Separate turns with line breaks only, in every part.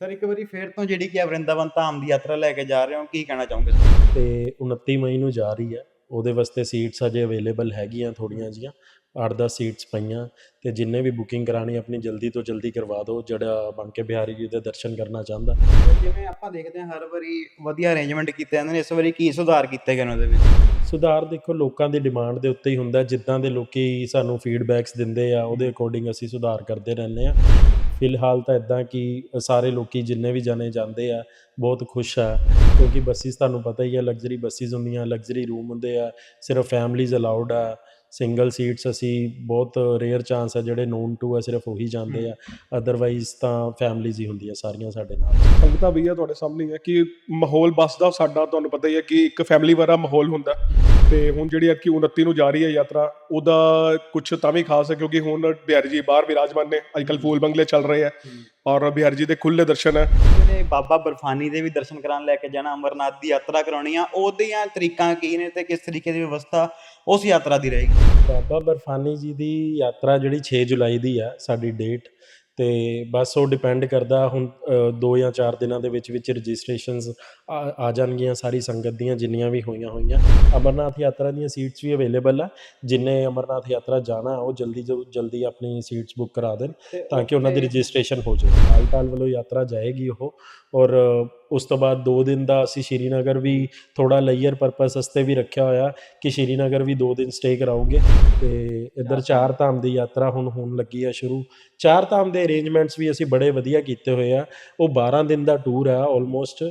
Sir ਇੱਕ ਵਾਰੀ ਫੇਰ ਤੋਂ ਜਿਹੜੀ ਕਿ ਆ ਵਰਿੰਦਾਵਨ ਧਾਮ ਦੀ ਯਾਤਰਾ ਲੈ ਕੇ ਜਾ ਰਹੇ ਹੋ ਕੀ ਕਹਿਣਾ ਚਾਹੋਗੇ?
ਤੇ 29 ਮਈ ਨੂੰ ਜਾ ਰਹੀ ਹੈ। ਉਹਦੇ ਵਾਸਤੇ ਸੀਟਸ ਅਜੇ ਅਵੇਲੇਬਲ ਹੈਗੀਆਂ ਥੋੜੀਆਂ ਜੀਆਂ 8-10 ਸੀਟਸ ਪਈਆਂ ਤੇ ਜਿੰਨੇ ਵੀ ਬੁਕਿੰਗ ਕਰਾਣੀ ਆਪਣੀ ਜਲਦੀ ਤੋਂ ਜਲਦੀ ਕਰਵਾ ਦਿਓ ਜਿਹੜਾ ਬਾਂਕੇ ਬਿਹਾਰੀ ਜੀ ਦੇ ਦਰਸ਼ਨ ਕਰਨਾ ਚਾਹੁੰਦਾ।
ਜਿਵੇਂ ਆਪਾਂ ਦੇਖਦੇ ਹਾਂ ਹਰ ਵਾਰੀ ਵਧੀਆ ਅਰੇਂਜਮੈਂਟ ਕੀਤੇ ਜਾਂਦੇ ਨੇ ਇਸ ਵਾਰੀ ਕੀ ਸੁਧਾਰ ਕੀਤੇ ਗਏ ਨੇ ਉਹਦੇ ਵਿੱਚ?
ਸੁਧਾਰ ਦੇਖੋ ਲੋਕਾਂ ਦੀ ਡਿਮਾਂਡ ਦੇ ਉੱਤੇ ਹੀ ਹੁੰਦਾ ਜਿੱਦਾਂ ਦੇ ਲੋਕੀ ਸਾਨੂੰ ਫੀਡਬੈਕਸ ਦਿੰਦੇ ਆ ਉਹਦੇ ਅਕੋਰਡਿੰਗ ਅਸੀਂ ਸੁਧਾਰ ਕਰਦੇ ਰਹਿੰਦੇ ਆ ਫਿਲਹਾਲ ਤਾਂ ਇਦਾਂ ਕਿ ਸਾਰੇ ਲੋਕੀ ਜਿੰਨੇ ਵੀ ਜਾਣੇ ਜਾਂਦੇ ਆ, ਬਹੁਤ ਖੁਸ਼ ਆ। ਕਿਉਂਕਿ ਬੱਸਿਸ ਤੁਹਾਨੂੰ ਪਤਾ ਹੀ ਆ ਲਗਜ਼ਰੀ ਬੱਸਿਸ ਹੁੰਦੀਆਂ ਲਗਜ਼ਰੀ ਰੂਮ ਹੁੰਦੇ ਆ, ਸਿਰਫ ਫੈਮਲੀਜ਼ ਅਲਾਉਡ ਆ। ਸਿੰਗਲ ਸੀਟਸ ਅਸੀਂ ਬਹੁਤ ਰੇਅਰ ਚਾਂਸ ਆ, ਜਿਹੜੇ ਨੋਨ ਟੂ ਆ, ਸਿਰਫ ਉਹੀ ਜਾਂਦੇ ਆ। ਅਦਰਵਾਈਜ਼ ਤਾਂ ਫੈਮਲੀਜ਼ ਹੀ ਹੁੰਦੀਆਂ ਸਾਰੀਆਂ ਸਾਡੇ ਨਾਲ।
ਸੰਗਤਾਂ ਵੀ ਆ ਤੁਹਾਡੇ ਸਾਹਮਣੇ ਹੈ ਕਿ ਮਾਹੌਲ, ਬੱਸ ਦਾ ਸਾਡਾ ਤੁਹਾਨੂੰ ਪਤਾ ਹੀ ਹੈ ਕਿ ਇੱਕ ਫੈਮਲੀ ਵਾਲਾ ਮਾਹੌਲ ਹੁੰਦਾ। ਤੇ ਹੁਣ ਜਿਹੜੀ ਕਿ 29 ਨੂੰ ਜਾ ਰਹੀ ਹੈ ਯਾਤਰਾ ਉਹਦਾ ਕੁਝ ਤਾਂ ਵੀ ਖਾਸ ਹੈ ਕਿਉਂਕਿ ਹੁਣ ਬਿਹਾਰੀ ਜੀ ਬਾਹਰ ਵਿਰਾਜਮਾਨ ਨੇ ਅੱਜਕੱਲ ਫੂਲ ਬੰਗਲੇ ਚੱਲ ਰਹੇ ਆ ਔਰ ਬਿਹਾਰੀ ਜੀ ਦੇ ਖੁੱਲੇ ਦਰਸ਼ਨ ਹੈ।
ਜਿਹੜੇ ਬਾਬਾ ਬਰਫਾਨੀ ਦੇ ਵੀ ਦਰਸ਼ਨ ਕਰਾਉਣ ਲੈ ਕੇ ਜਾਣਾ ਅਮਰਨਾਥ ਦੀ ਯਾਤਰਾ ਕਰਾਉਣੀ ਆ ਉਹਦੀਆਂ ਤਰੀਕਾਂ ਕੀ ਨੇ ਤੇ ਕਿਸ ਤਰੀਕੇ ਦੀ ਵਿਵਸਥਾ ਉਸ ਯਾਤਰਾ ਦੀ ਰਹੇਗੀ?
ਬਾਬਾ ਬਰਫਾਨੀ ਜੀ ਦੀ ਯਾਤਰਾ ਜਿਹੜੀ 6 ਜੁਲਾਈ ਦੀ ਆ ਸਾਡੀ ਡੇਟ ਤੇ ਬਸ ਉਹ ਡਿਪੈਂਡ ਕਰਦਾ ਹੁਣ 2 ਜਾਂ 4 ਦਿਨਾਂ ਦੇ ਵਿੱਚ ਵਿੱਚ ਰਜਿਸਟ੍ਰੇਸ਼ਨਸ ਆ ਜਾਣਗੀਆਂ ਸਾਰੀ ਸੰਗਤ ਦੀਆਂ ਜਿੰਨੀਆਂ ਵੀ ਹੋਈਆਂ ਹੋਈਆਂ। ਅਮਰਨਾਥ ਯਾਤਰਾ ਦੀਆਂ ਸੀਟਸ ਵੀ ਅਵੇਲੇਬਲ ਆ। ਜਿਨੇ ਅਮਰਨਾਥ ਯਾਤਰਾ ਜਾਣਾ ਉਹ ਜਲਦੀ ਤੋਂ ਜਲਦੀ ਆਪਣੀ ਸੀਟਸ ਬੁੱਕ ਕਰਾ ਦੇਣ ਤਾਂ ਕਿ ਉਹਨਾਂ ਦੀ ਰਜਿਸਟ੍ਰੇਸ਼ਨ ਹੋ ਜਾਵੇ। ਹਾਲ ਟਾਲ ਵੱਲੋਂ ਯਾਤਰਾ ਜਾਏਗੀ ਉਹ। ਔਰ ਉਸ ਤੋਂ ਬਾਅਦ 2 ਦਿਨ ਦਾ ਅਸੀਂ ਸ਼੍ਰੀਨਗਰ ਵੀ ਥੋੜਾ ਲੇਅਰ ਪਰਪਸ ਵਾਸਤੇ ਵੀ ਰੱਖਿਆ ਹੋਇਆ ਕਿ ਸ਼੍ਰੀਨਗਰ ਵੀ 2 ਦਿਨ ਸਟੇ ਕਰਾਉਂਗੇ ਤੇ ਇੱਧਰ ਚਾਰ ਧਾਮ ਦੀ ਯਾਤਰਾ ਹੁਣ ਹੋਣ ਲੱਗੀ ਆ ਸ਼ੁਰੂ। ਚਾਰ ਧਾਮ ਦੇ ਅਰੇਂਜਮੈਂਟਸ ਵੀ ਅਸੀਂ ਬੜੇ ਵਧੀਆ ਕੀਤੇ ਹੋਏ ਆ। ਉਹ 12 ਦਿਨ ਦਾ ਟੂਰ ਆ ਆਲਮੋਸਟ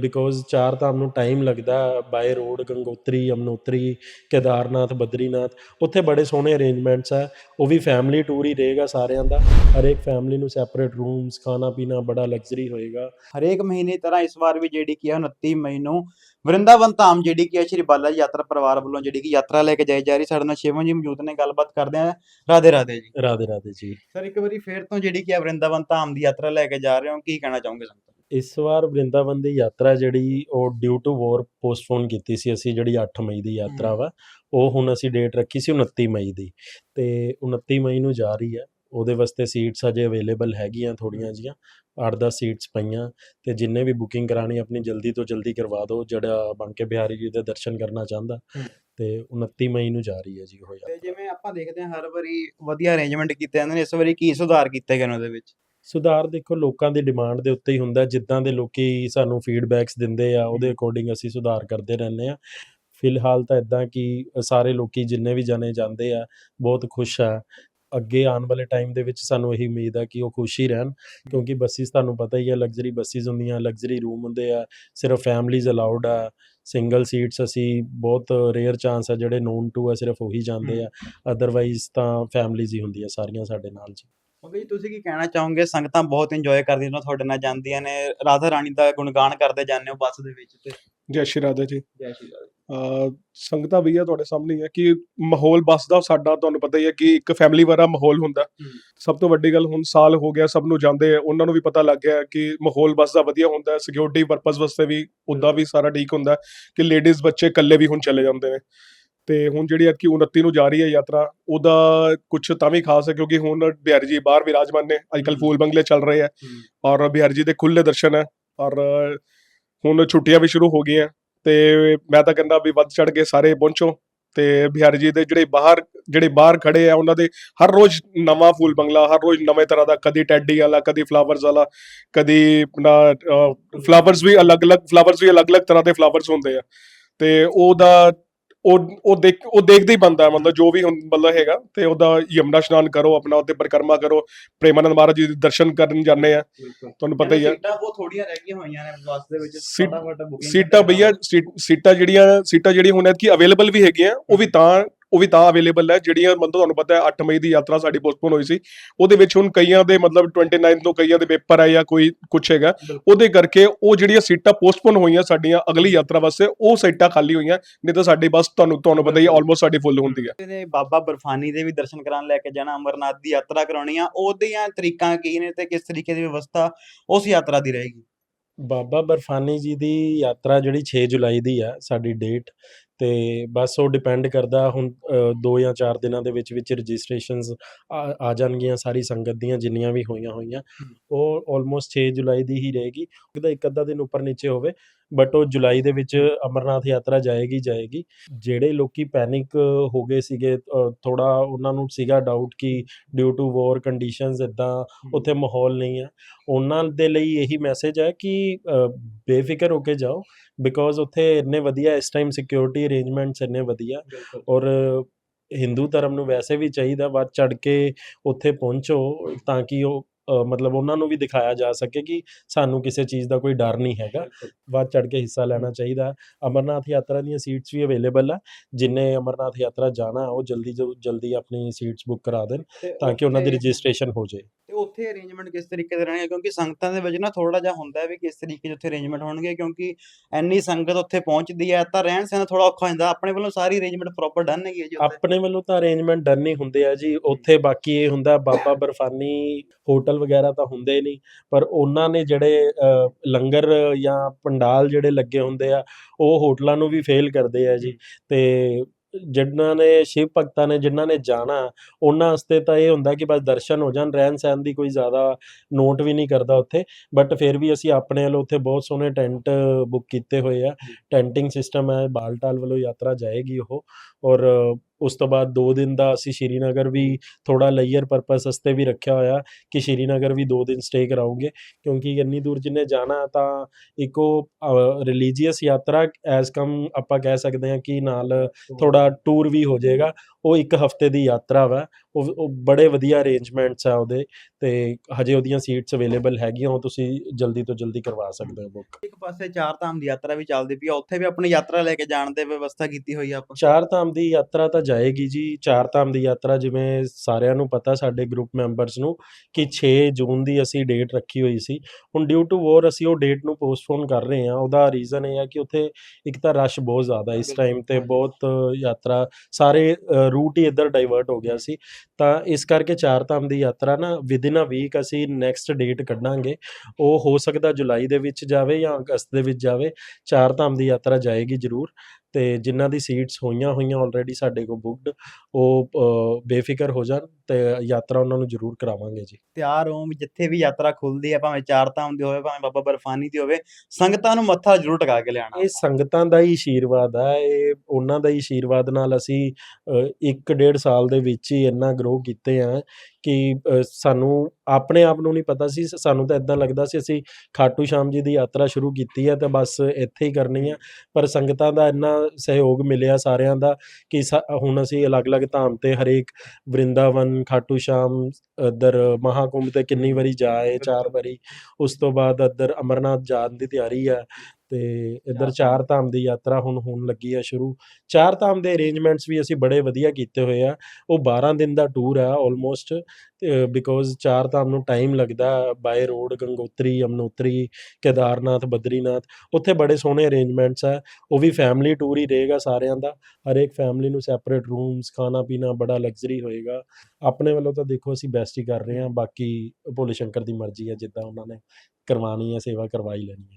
ਬਿਕੋਜ਼ ਚਾਰ ਧਾਮ ਨੂੰ ਟਾਈਮ ਲੱਗਦਾ ਬਾਏ ਰੋਡ ਗੰਗੋਤਰੀ ਯਮਨੋਤਰੀ ਕੇਦਾਰਨਾਥ ਬਦਰੀਨਾਥ ਉੱਥੇ ਬੜੇ ਸੋਹਣੇ ਅਰੇਂਜਮੈਂਟਸ ਆ। ਉਹ ਵੀ ਫੈਮਿਲੀ ਟੂਰ ਹੀ ਰਹੇਗਾ ਸਾਰਿਆਂ ਦਾ। ਹਰੇਕ ਫੈਮਿਲੀ ਨੂੰ ਸੈਪਰੇਟ ਰੂਮਸ ਖਾਣਾ ਪੀਣਾ ਬੜਾ ਲਗਜ਼ਰੀ ਹੋਏਗਾ।
ਹਰੇਕ ਮਹੀਨੇ ਤਰ੍ਹਾਂ ਇਸ ਵਾਰ ਵੀ ਜਿਹੜੀ ਕੀ ਆ 29 ਮਈ ਨੂੰ ਵਰਿੰਦਾਵਨ ਧਾਮ ਜਿਹੜੀ ਕੀ ਆ ਸ਼੍ਰੀ ਬਾਲਾ ਜੀ ਯਾਤਰਾ ਪਰਿਵਾਰ ਵੱਲੋਂ ਜਿਹੜੀ ਕੀ ਯਾਤਰਾ ਲੈ ਕੇ ਜਾਈ ਜਾ ਰਹੀ ਸਾਡੇ ਨਾਲ ਸ਼ਿਵਮ ਜੀ ਮੌਜੂਦ ਨੇ ਗੱਲਬਾਤ ਕਰਦੇ ਆ। ਰਾਧੇ ਰਾਧੇ ਜੀ।
ਰਾਧੇ ਰਾਧੇ ਜੀ।
ਸਰ ਇੱਕ ਵਾਰੀ ਫੇਰ ਤੋਂ ਜਿਹੜੀ ਕੀ ਆ ਵਰਿੰਦਾਵਨ ਧਾਮ ਦੀ ਯਾਤਰਾ ਲੈ ਕੇ ਜਾ ਰਹੇ ਹੋ ਕੀ ਕਹਿਣਾ ਚਾਹੋਗੇ ਸੰਗਤਾਂ ਨੂੰ?
ਇਸ ਵਾਰ ਵਰਿੰਦਾਵਨ ਦੀ ਯਾਤਰਾ ਜਿਹੜੀ ਉਹ ਡਿਊ ਟੂ ਵਾਰ ਪੋਸਟਪੋਨ ਕੀਤੀ ਸੀ ਅਸੀਂ ਜਿਹੜੀ 8 ਮਈ ਦੀ ਯਾਤਰਾ ਵਾ ਉਹ ਹੁਣ ਅਸੀਂ ਡੇਟ ਰੱਖੀ ਸੀ 29 ਮਈ ਦੀ। ਤੇ 29 ਮਈ ਨੂੰ ਜਾ ਰਹੀ ਹੈ ਉਹਦੇ ਵਾਸਤੇ ਸੀਟਸ ਅਜੇ ਅਵੇਲੇਬਲ ਹੈਗੀਆਂ ਥੋੜੀਆਂ ਜੀਆਂ 8-10 ਸੀਟਸ ਪਈਆਂ। ਤੇ ਜਿੰਨੇ ਵੀ ਬੁਕਿੰਗ ਕਰਾਣੀ ਆਪਣੀ ਜਲਦੀ ਤੋਂ ਜਲਦੀ ਕਰਵਾ ਦਿਓ ਜਿਹੜਾ ਬਾਂਕੇ ਬਿਹਾਰੀ ਜੀ ਦੇ ਦਰਸ਼ਨ ਕਰਨਾ ਚਾਹੁੰਦਾ। ਤੇ 29 ਮਈ ਨੂੰ ਜਾ ਰਹੀ ਹੈ ਜੀ ਉਹ ਯਾਤਰਾ।
ਤੇ ਜਿਵੇਂ ਆਪਾਂ ਦੇਖਦੇ ਹਾਂ ਹਰ ਵਾਰੀ ਵਧੀਆ ਅਰੇਂਜਮੈਂਟ ਕੀਤੇ ਜਾਂਦੇ ਨੇ ਇਸ ਵਾਰੀ ਕੀ ਸੁਧਾਰ ਕੀਤੇ ਗਏ ਨੇ ਉਹਦੇ ਵਿੱਚ?
ਸੁਧਾਰ ਦੇਖੋ ਲੋਕਾਂ ਦੀ ਡਿਮਾਂਡ ਦੇ ਉੱਤੇ ਹੀ ਹੁੰਦਾ ਜਿੱਦਾਂ ਦੇ ਲੋਕੀ ਸਾਨੂੰ ਫੀਡਬੈਕਸ ਦਿੰਦੇ ਆ ਉਹਦੇ ਅਕੋਰਡਿੰਗ ਅਸੀਂ ਸੁਧਾਰ ਕਰਦੇ ਰਹਿੰਦੇ ਆ। ਫਿਲਹਾਲ ਤਾਂ ਇਦਾਂ ਕਿ ਸਾਰੇ ਲੋਕੀ ਜਿੰਨੇ ਵੀ ਜਾਣੇ ਜਾਂਦੇ ਆ ਬਹੁਤ ਖੁਸ਼ ਆ। ਅੱਗੇ ਆਉਣ ਵਾਲੇ ਟਾਈਮ ਦੇ ਵਿੱਚ ਸਾਨੂੰ ਇਹੀ ਉਮੀਦ ਆ ਕਿ ਉਹ ਖੁਸ਼ ਹੀ ਰਹਿਣ। ਕਿਉਂਕਿ ਬੱਸਿਸ ਤੁਹਾਨੂੰ ਪਤਾ ਹੀ ਆ ਲਗਜ਼ਰੀ ਬੱਸਿਸ ਹੁੰਦੀਆਂ ਲਗਜ਼ਰੀ ਰੂਮ ਹੁੰਦੇ ਆ ਸਿਰਫ ਫੈਮਲੀਜ਼ ਅਲਾਉਡ ਆ। ਸਿੰਗਲ ਸੀਟਸ ਅਸੀਂ ਬਹੁਤ ਰੇਅਰ ਚਾਂਸ ਆ ਜਿਹੜੇ ਨੋਨ ਟੂ ਆ ਸਿਰਫ ਉਹੀ ਜਾਂਦੇ ਆ। ਅਦਰਵਾਈਜ਼ ਤਾਂ ਫੈਮਲੀਜ਼ ਹੀ ਹੁੰਦੀਆਂ ਸਾਰੀਆਂ ਸਾਡੇ ਨਾਲ ਜੀ।
ਬਾਬਾ ਜੀ ਤੁਸੀਂ ਕੀ ਕਹਿਣਾ ਚਾਹੋਗੇ? ਸੰਗਤਾਂ ਬਹੁਤ ਇੰਜੋਏ ਕਰਦੀਆਂ ਨੇ ਤੁਹਾਡੇ ਨਾਲ ਜਾਂਦੀਆਂ ਨੇ। ਰਾਧਾ ਰਾਣੀ ਦਾ ਗੁਣਗਾਨ ਕਰਦੇ ਜਾਂਦੇ ਹੋ ਬੱਸ ਦੇ ਵਿੱਚ ਤੇ?
ਜੈ ਸ਼੍ਰੀ ਰਾਧੇ ਜੀ।
ਜੈ ਸ਼੍ਰੀ ਰਾਧੇ
ਅਹ ਸੰਗਤਾਂ ਵੀ ਆ ਤੁਹਾਡੇ ਸਾਹਮਣੇ ਹੀ ਹੈ ਕਿ ਮਾਹੌਲ ਬੱਸ ਦਾ ਸਾਡਾ ਤੁਹਾਨੂੰ ਪਤਾ ਹੀ ਹੈ ਕਿ ਇੱਕ ਫੈਮਿਲੀ ਵਾਲਾ ਮਾਹੌਲ ਹੁੰਦਾ। ਸਭ ਤੋਂ ਵੱਡੀ ਗੱਲ ਹੁਣ ਸਾਲ ਹੋ ਗਿਆ ਸਭ ਨੂੰ ਜਾਂਦੇ ਆ। ਉਹਨਾਂ ਨੂੰ ਵੀ ਪਤਾ ਲੱਗ ਗਿਆ ਕਿ ਮਾਹੌਲ ਬੱਸ ਦਾ ਵਧੀਆ ਹੁੰਦਾ। ਸਿਕਿਉਰਿਟੀ ਪਰਪਸ ਵਾਸਤੇ ਵੀ ਉੱਦਾਂ ਵੀ ਸਾਰਾ ਠੀਕ ਹੁੰਦਾ ਕਿ ਲੇਡੀਜ਼ ਬੱਚੇ ਇਕੱਲੇ ਵੀ ਹੁਣ ਚਲੇ ਜਾਂਦੇ ਨੇ। ਤੇ ਹੁਣ ਜਿਹੜੀ ਕਿ 29 ਨੂੰ ਜਾ ਰਹੀ ਹੈ ਯਾਤਰਾ ਉਹਦਾ ਕੁਝ ਤਾਂ ਵੀ ਖਾਸ ਹੈ ਕਿਉਂਕਿ ਹੁਣ ਬਿਹਾਰੀ ਜੀ ਬਾਹਰ ਵਿਰਾਜਮਾਨ ਨੇ ਅੱਜਕੱਲ ਫੂਲ ਬੰਗਲੇ ਚੱਲ ਰਹੇ ਆ ਔਰ ਬਿਹਾਰੀ ਜੀ ਦੇ ਖੁੱਲੇ ਦਰਸ਼ਨ ਹੈ ਔਰ ਹੁਣ ਛੁੱਟੀਆਂ ਵੀ ਸ਼ੁਰੂ ਹੋ ਗਈਆਂ ਤੇ ਮੈਂ ਤਾਂ ਕਹਿੰਦਾ ਵੀ ਵੱਧ ਚੜ ਕੇ ਸਾਰੇ ਪਹੁੰਚੋ ਤੇ ਬਿਹਾਰੀ ਜੀ ਦੇ ਜਿਹੜੇ ਬਾਹਰ ਜਿਹੜੇ ਬਾਹਰ ਖੜੇ ਆ ਉਹਨਾਂ ਦੇ ਹਰ ਰੋਜ਼ ਨਵਾਂ ਫੂਲ ਬੰਗਲਾ ਹਰ ਰੋਜ਼ ਨਵੇਂ ਤਰ੍ਹਾਂ ਦਾ ਕਦੀ ਟੈਡੀ ਵਾਲਾ ਕਦੀ ਫਲਾਵਰਸ ਵਾਲਾ ਕਦੀ ਆਪਣਾ ਫਲਾਵਰਸ ਵੀ ਅਲੱਗ-ਅਲੱਗ ਫਲਾਵਰਸ ਵੀ ਅਲੱਗ-ਅਲੱਗ ਤਰ੍ਹਾਂ ਦੇ ਫਲਾਵਰਸ ਹੁੰਦੇ ਆ ਤੇ ਉਹਦਾ ਉਹ ਉਹ ਦੇਖ ਉਹ ਦੇਖਦੇ ਹੀ ਬੰਦਾ ਮਤਲਬ ਜੋ ਵੀ ਹੁਣ ਮਤਲਬ ਹੈਗਾ ਤੇ ਉਹਦਾ ਯਮਨਾ ਇਸ਼ਨਾਨ ਕਰੋ ਆਪਣਾ ਉੱਤੇ ਪਰਿਕਰਮਾ ਕਰੋ ਪ੍ਰੇਮਾਨੰਦ ਮਹਾਰਾਜ ਜੀ ਦੇ ਦਰਸ਼ਨ ਕਰਨ ਜਾਂਦੇ ਆ। ਤੁਹਾਨੂੰ ਪਤਾ ਹੀ ਹੈ
ਸੀਟਾਂ ਬਹੁਤ ਥੋੜੀਆਂ ਰਹਿ ਗਈਆਂ ਹੋਈਆਂ ਨੇ ਬੱਸ ਦੇ ਵਿੱਚ
ਸੀਟ-
booking
ਸੀਟਾਂ ਜਿਹੜੀਆਂ ਸੀਟਾਂ ਜਿਹੜੀਆਂ ਹੁਣ ਕਿ ਅਵੇਲੇਬਲ ਵੀ ਹੈਗੀਆਂ ਉਹ ਵੀ ਤਾਂ ਉਹ ਵੀ ਤਾਂ ਅਵੇਲੇਬਲ ਹੈ ਜਿਹੜੀਆਂ ਮਤਲਬ ਤੁਹਾਨੂੰ ਪਤਾ ਹੈ 8 ਮਈ ਦੀ ਯਾਤਰਾ ਸਾਡੀ ਪੋਸਟਪੋਨ ਹੋਈ ਸੀ। ਉਹਦੇ ਵਿੱਚ ਹੁਣ ਕਈਆਂ ਦੇ ਮਤਲਬ 29 ਤੋਂ ਕਈਆਂ ਦੇ ਪੇਪਰ ਆ ਜਾਂ ਕੋਈ ਕੁਛ ਹੈਗਾ। ਉਹਦੇ ਕਰਕੇ ਉਹ ਜਿਹੜੀਆਂ ਸੀਟਾਂ ਪੋਸਟਪੋਨ ਹੋਈਆਂ ਸਾਡੀਆਂ ਅਗਲੀ ਯਾਤਰਾ ਵਾਸਤੇ ਉਹ ਸੀਟਾਂ ਖਾਲੀ ਹੋਈਆਂ ਨਹੀਂ ਤਾਂ ਸਾਡੀ ਬੱਸ ਤੁਹਾਨੂੰ ਤੁਹਾਨੂੰ ਪਤਾ ਹੀ ਆਲਮੋਸਟ ਸਾਡੀ ਫੁੱਲ ਹੁੰਦੀ ਹੈ।
ਤੇ ਬਾਬਾ ਬਰਫਾਨੀ ਦੇ ਵੀ ਦਰਸ਼ਨ ਕਰਾਉਣ ਲੈ ਕੇ ਜਾਣਾ ਅਮਰਨਾਥ ਦੀ ਯਾਤਰਾ ਕਰਾਉਣੀ ਆ ਉਹਦੀਆਂ ਤਰੀਕਾਂ ਕੀ ਨੇ ਤੇ ਕਿਸ ਤਰੀਕੇ ਦੀ ਵਿਵਸਥਾ ਉਸ ਯਾਤਰਾ ਦੀ ਰਹੇਗੀ?
ਬਾਬਾ ਬਰਫਾਨੀ ਜੀ ਦੀ ਯਾਤਰਾ ਜਿਹੜੀ 6 ਜੁਲਾਈ ਦੀ ਆ ਸਾਡੀ ਡੇਟ ਤੇ ਬਸ ਉਹ ਡਿਪੈਂਡ ਕਰਦਾ ਹੁਣ 2 ਜਾਂ 4 ਦਿਨਾਂ ਦੇ ਵਿੱਚ ਵਿੱਚ ਰਜਿਸਟ੍ਰੇਸ਼ਨਸ ਆ ਆ ਜਾਣਗੀਆਂ ਸਾਰੀ ਸੰਗਤ ਦੀਆਂ ਜਿੰਨੀਆਂ ਵੀ ਹੋਈਆਂ ਹੋਈਆਂ। ਉਹ ਆਲਮੋਸਟ 6 ਜੁਲਾਈ ਦੀ ਹੀ ਰਹੇਗੀ। ਉਹਦਾ ਇੱਕ ਅੱਧਾ ਦਿਨ ਉੱਪਰ ਨੀਚੇ ਹੋਵੇ। ਬਟ ਉਹ ਜੁਲਾਈ ਦੇ ਵਿੱਚ ਅਮਰਨਾਥ ਯਾਤਰਾ ਜਾਏਗੀ ਜਾਏਗੀ। ਜਿਹੜੇ ਲੋਕੀ ਪੈਨਿਕ ਹੋ ਗਏ ਸੀਗੇ ਥੋੜਾ ਉਹਨਾਂ ਨੂੰ ਸੀਗਾ ਡਾਊਟ ਕਿ ਡਿਊ ਟੂ ਵਾਰ ਕੰਡੀਸ਼ਨਸ ਇਦਾਂ ਉੱਥੇ ਮਾਹੌਲ ਨਹੀਂ ਹੈ ਉਹਨਾਂ ਦੇ ਲਈ ਇਹੀ ਮੈਸੇਜ ਹੈ ਕਿ ਬੇਫਿਕਰ ਹੋ ਕੇ ਜਾਓ ਬਿਕੋਜ਼ ਉੱਥੇ ਇੰਨੇ ਵਧੀਆ ਇਸ ਟਾਈਮ ਸਿਕਿਉਰਿਟੀ ਅਰੇਂਜਮੈਂਟਸ ਇੰਨੇ ਵਧੀਆ। ਔਰ ਹਿੰਦੂ ਧਰਮ ਨੂੰ ਵੈਸੇ ਵੀ ਚਾਹੀਦਾ ਵੱਧ ਚੜ ਕੇ ਉੱਥੇ ਪਹੁੰਚੋ ਤਾਂ ਕਿ ਉਹ ਮਤਲਬ ਉਹਨਾਂ ਨੂੰ ਵੀ ਦਿਖਾਇਆ ਜਾ ਸਕੇ ਕਿ ਸਾਨੂੰ ਕਿਸੇ ਚੀਜ਼ ਦਾ ਕੋਈ ਡਰ ਨਹੀਂ ਹੈਗਾ। ਵੱਧ ਚੜ ਕੇ ਹਿੱਸਾ ਲੈਣਾ ਚਾਹੀਦਾ। ਅਮਰਨਾਥ ਯਾਤਰਾ ਦੀਆਂ ਸੀਟਸ ਵੀ ਅਵੇਲੇਬਲ ਆ। ਜਿਨੇ ਅਮਰਨਾਥ ਯਾਤਰਾ ਜਾਣਾ ਉਹ ਜਲਦੀ ਤੋਂ ਜਲਦੀ ਆਪਣੀ ਸੀਟਸ ਬੁੱਕ ਕਰਾ ਦੇਣ ਤਾਂ ਕਿ ਉਹਨਾਂ ਦੀ ਰਜਿਸਟ੍ਰੇਸ਼ਨ ਹੋ ਜਾਏ
ਤੇ ਉੱਥੇ ਅਰੇਂਜਮੈਂਟ ਕਿਸ ਤਰੀਕੇ ਦੇ ਰਹਿਣਗੇ? ਕਿਉਂਕਿ ਸੰਗਤਾਂ ਦੇ ਵਿੱਚ ਨਾ ਥੋੜਾ ਜਿਹਾ ਹੁੰਦਾ ਹੈ ਵੀ ਕਿਸ ਤਰੀਕੇ ਦੇ ਉੱਥੇ ਅਰੇਂਜਮੈਂਟ ਹੋਣਗੇ ਕਿਉਂਕਿ ਐਨੀ ਸੰਗਤ ਉੱਥੇ ਪਹੁੰਚਦੀ ਹੈ ਤਾਂ ਰਹਿਣ ਸਹਿਣ ਥੋੜਾ ਔਖਾ ਹੋ ਜਾਂਦਾ। ਆਪਣੇ ਵੱਲੋਂ ਸਾਰੀ ਅਰੇਂਜਮੈਂਟ ਪ੍ਰੋਪਰ ਡਨ ਹੈਗੀ ਹੈ ਜੀ
ਆਪਣੇ ਵੱਲੋਂ ਤਾਂ ਅਰੇਂਜਮੈਂਟ ਡਨ ਨਹੀਂ ਹੁੰਦੇ ਆ ਜੀ। ਉੱਥੇ ਬਾਕੀ ਇਹ ਹੁੰਦਾ ਬਾਬਾ ਬਰਫਾਨੀ ਹੋਟਲ ਵਗੈਰਾ ਤਾਂ ਹੁੰਦੇ ਨਹੀਂ ਪਰ ਉਹਨਾਂ ਨੇ ਜਿਹੜੇ ਲੰਗਰ ਜਾਂ ਪੰਡਾਲ ਜਿਹੜੇ ਲੱਗੇ ਹੁੰਦੇ ਆ ਉਹ ਹੋਟਲਾਂ ਨੂੰ ਵੀ ਫੇਲ ਕਰਦੇ ਆ ਜੀ। ਤੇ ਜਿਨ੍ਹਾਂ ਨੇ ਸ਼ਿਵ ਭਗਤਾਂ ਨੇ ਜਿਨ੍ਹਾਂ ਨੇ ਜਾਣਾ ਉਹਨਾਂ ਵਾਸਤੇ ਤਾਂ ਇਹ ਹੁੰਦਾ ਕਿ ਬਸ ਦਰਸ਼ਨ ਹੋ ਜਾਣ ਰਹਿਣ ਸਹਿਣ ਦੀ ਕੋਈ ਜ਼ਿਆਦਾ ਨੋਟ ਵੀ ਨਹੀਂ ਕਰਦਾ ਉੱਥੇ। ਬਟ ਫਿਰ ਵੀ ਅਸੀਂ ਆਪਣੇ ਵੱਲੋਂ ਉੱਥੇ ਬਹੁਤ ਸੋਹਣੇ ਟੈਂਟ ਬੁੱਕ ਕੀਤੇ ਹੋਏ ਆ। ਟੈਂਟਿੰਗ ਸਿਸਟਮ ਹੈ ਬਾਲਟਾਲ ਵੱਲੋਂ ਯਾਤਰਾ ਜਾਏਗੀ ਉਹ। ਔਰ ਉਸ ਤੋਂ ਬਾਅਦ 2 ਦਿਨ ਦਾ ਅਸੀਂ ਸ਼੍ਰੀਨਗਰ ਵੀ ਥੋੜਾ ਲੇਅਰ ਪਰਪਸ ਵਾਸਤੇ ਵੀ ਰੱਖਿਆ ਹੋਇਆ ਕਿ ਸ਼੍ਰੀਨਗਰ ਵੀ 2 ਦਿਨ ਸਟੇ ਕਰਾਉਂਗੇ ਕਿਉਂਕਿ ਇੰਨੀ ਦੂਰ ਜਿੰਨੇ ਜਾਣਾ ਤਾਂ ਇੱਕੋ ਰਿਲੀਜੀਅਸ ਯਾਤਰਾ ਐਜ਼ ਕਮ ਆਪਾਂ ਕਹਿ ਸਕਦੇ ਹਾਂ ਕਿ ਨਾਲ ਥੋੜਾ ਟੂਰ ਵੀ ਹੋ ਜਾਏਗਾ ਉਹ ਇੱਕ ਹਫ਼ਤੇ ਦੀ ਯਾਤਰਾ ਵਾ। ਉਹ ਉਹ ਬੜੇ ਵਧੀਆ ਅਰੇਂਜਮੈਂਟਸ ਆ ਉਹਦੇ ਤੇ ਹਜੇ ਉਹਦੀਆਂ ਸੀਟਸ ਅਵੇਲੇਬਲ ਹੈਗੀਆਂ ਉਹ ਤੁਸੀਂ ਜਲਦੀ ਤੋਂ ਜਲਦੀ ਕਰਵਾ ਸਕਦੇ ਹੋ ਬੁੱਕ
ਇੱਕ ਪਾਸੇ ਚਾਰ ਧਾਮ ਦੀ ਯਾਤਰਾ ਵੀ ਚੱਲਦੀ ਪਈ ਆ ਉੱਥੇ ਵੀ ਆਪਣੀ ਯਾਤਰਾ ਲੈ ਕੇ ਜਾਣ ਦੇ ਵਿਵਸਥਾ ਕੀਤੀ ਹੋਈ ਆ ਆਪਾਂ।
ਚਾਰ ਧਾਮ ਦੀ ਯਾਤਰਾ ਤਾਂ ਜਾਏਗੀ ਜੀ ਚਾਰ ਧਾਮ ਦੀ ਯਾਤਰਾ ਜਿਵੇਂ ਸਾਰਿਆਂ ਨੂੰ ਪਤਾ ਸਾਡੇ ਗਰੁੱਪ ਮੈਂਬਰਸ ਨੂੰ ਕਿ 6 ਜੂਨ ਦੀ ਅਸੀਂ ਡੇਟ ਰੱਖੀ ਹੋਈ ਸੀ। ਹੁਣ ਡਿਊ ਟੂ ਵਾਰ ਅਸੀਂ ਉਹ ਡੇਟ ਨੂੰ ਪੋਸਟਪੋਨ ਕਰ ਰਹੇ ਹਾਂ ਉਹਦਾ ਰੀਜ਼ਨ ਇਹ ਹੈ ਕਿ ਉੱਥੇ ਇੱਕ ਤਾਂ ਰਸ਼ ਬਹੁਤ ਜ਼ਿਆਦਾ ਇਸ ਟਾਈਮ ਤੇ। ਬਹੁਤ ਯਾਤਰਾ ਸਾਰੇ ਰੂਟ ਹੀ ਇੱਧਰ ਡਾਈਵਰਟ ਹੋ ਗਿਆ ਸੀ। ਤਾਂ ਇਸ ਕਰਕੇ ਚਾਰ ਧਾਮ ਦੀ ਯਾਤਰਾ ਨਾ ਵਿਦਿਨ ਅ ਵੀਕ ਅਸੀਂ ਨੈਕਸਟ ਡੇਟ ਕੱਢਾਂਗੇ। ਉਹ ਹੋ ਸਕਦਾ ਜੁਲਾਈ ਦੇ ਵਿੱਚ ਜਾਵੇ ਜਾਂ ਅਗਸਤ ਦੇ ਵਿੱਚ ਜਾਵੇ। ਚਾਰ ਧਾਮ ਦੀ ਯਾਤਰਾ ਜਾਏਗੀ ਜ਼ਰੂਰ। ਤੇ ਜਿਨ੍ਹਾਂ ਦੀ ਸੀਟਸ ਹੋਈਆਂ ਹੋਈਆਂ ਆਲਰੇਡੀ ਸਾਡੇ ਕੋਲ ਬੁੱਕਡ ਉਹ ਬੇਫਿਕਰ ਹੋ ਜਾਣ ਤੇ ਯਾਤਰਾ ਉਹਨਾਂ ਨੂੰ ਜ਼ਰੂਰ ਕਰਾਵਾਂਗੇ ਜੀ।
ਤਿਆਰ ਹੋ ਜਿੱਥੇ ਵੀ ਯਾਤਰਾ ਖੁੱਲਦੀ ਹੈ ਭਾਵੇਂ ਚਾਰ ਧਾਮ ਦੀ ਹੋਵੇ ਭਾਵੇਂ ਬਾਬਾ ਬਰਫਾਨੀ ਦੀ ਹੋਵੇ ਸੰਗਤਾਂ ਨੂੰ ਮੱਥਾ ਜ਼ਰੂਰ ਟਿਕਾ ਕੇ ਲਿਆਣਾ
ਇਹ ਸੰਗਤਾਂ ਦਾ ਹੀ ਆਸ਼ੀਰਵਾਦ ਹੈ ਇਹ ਉਹਨਾਂ ਦਾ ਹੀ ਆਸ਼ੀਰਵਾਦ ਨਾਲ ਅਸੀਂ ਅ, ਇੱਕ ਡੇਢ ਸਾਲ ਦੇ ਵਿੱਚ ਹੀ ਇੰਨਾ ਗਰੋ ਕੀਤੇ ਆ ਕਿ ਸਾਨੂੰ ਆਪਣੇ ਆਪ ਨੂੰ ਨਹੀਂ ਪਤਾ ਸੀ ਸਾਨੂੰ ਤਾਂ ਇਦਾਂ ਲੱਗਦਾ ਸੀ ਅਸੀਂ ਖਾਟੂ ਸ਼ਾਮ ਜੀ ਦੀ ਯਾਤਰਾ ਸ਼ੁਰੂ ਕੀਤੀ ਹੈ ਤੇ ਬਸ ਇੱਥੇ ਹੀ ਕਰਨੀ ਹੈ ਪਰ ਸੰਗਤਾਂ ਦਾ ਇੰਨਾ ਸਹਿਯੋਗ ਮਿਲਿਆ ਸਾਰਿਆਂ ਦਾ ਕਿ ਹੁਣ ਅਸੀਂ ਅਲੱਗ-ਅਲੱਗ ਧਾਮ ਤੇ ਹਰੇਕ ਵਰਿੰਦਾਵਨ ਖਾਟੂ ਸ਼ਾਮ ਇੱਧਰ ਮਹਾਕੁੰਭ ਤੇ ਕਿੰਨੀ ਵਾਰੀ ਜਾਏ ਚਾਰ ਵਾਰੀ। ਉਸ ਤੋਂ ਬਾਅਦ ਇੱਧਰ ਅਮਰਨਾਥ ਜਾਣ ਦੀ ਤਿਆਰੀ ਹੈ ਤੇ ਇੱਧਰ ਚਾਰ ਧਾਮ ਦੀ ਯਾਤਰਾ ਹੁਣ ਹੋਣ ਲੱਗੀ ਹੈ ਸ਼ੁਰੂ। ਚਾਰ ਧਾਮ ਦੇ ਅਰੇਂਜਮੈਂਟਸ ਵੀ ਅਸੀਂ ਬੜੇ ਵਧੀਆ ਕੀਤੇ ਹੋਏ ਆ। ਉਹ 12 ਦਿਨ ਦਾ ਟੂਰ ਹੈ ਆਲਮੋਸਟ ਬਿਕੋਜ਼ ਚਾਰ ਧਾਮ ਨੂੰ ਟਾਈਮ ਲੱਗਦਾ ਬਾਏ ਰੋਡ ਗੰਗੋਤਰੀ ਯਮਨੋਤਰੀ ਕੇਦਾਰਨਾਥ ਬਦਰੀਨਾਥ ਉੱਥੇ ਬੜੇ ਸੋਹਣੇ ਅਰੇਂਜਮੈਂਟਸ ਹੈ ਉਹ ਵੀ ਫੈਮਿਲੀ ਟੂਰ ਹੀ ਰਹੇਗਾ ਸਾਰਿਆਂ ਦਾ। ਹਰੇਕ ਫੈਮਿਲੀ ਨੂੰ ਸੈਪਰੇਟ ਰੂਮਸ ਖਾਣਾ ਪੀਣਾ ਬੜਾ ਲਗਜ਼ਰੀ ਹੋਏਗਾ। ਆਪਣੇ ਵੱਲੋਂ ਤਾਂ ਦੇਖੋ ਅਸੀਂ ਬੈਸਟ ਹੀ ਕਰ ਰਹੇ ਹਾਂ। ਬਾਕੀ ਭੋਲੇ ਸ਼ੰਕਰ ਦੀ ਮਰਜ਼ੀ ਹੈ ਜਿੱਦਾਂ ਉਹਨਾਂ ਨੇ ਕਰਵਾਉਣੀ ਹੈ ਸੇਵਾ ਕਰਵਾ ਹੀ ਲੈਣੀ ਹੈ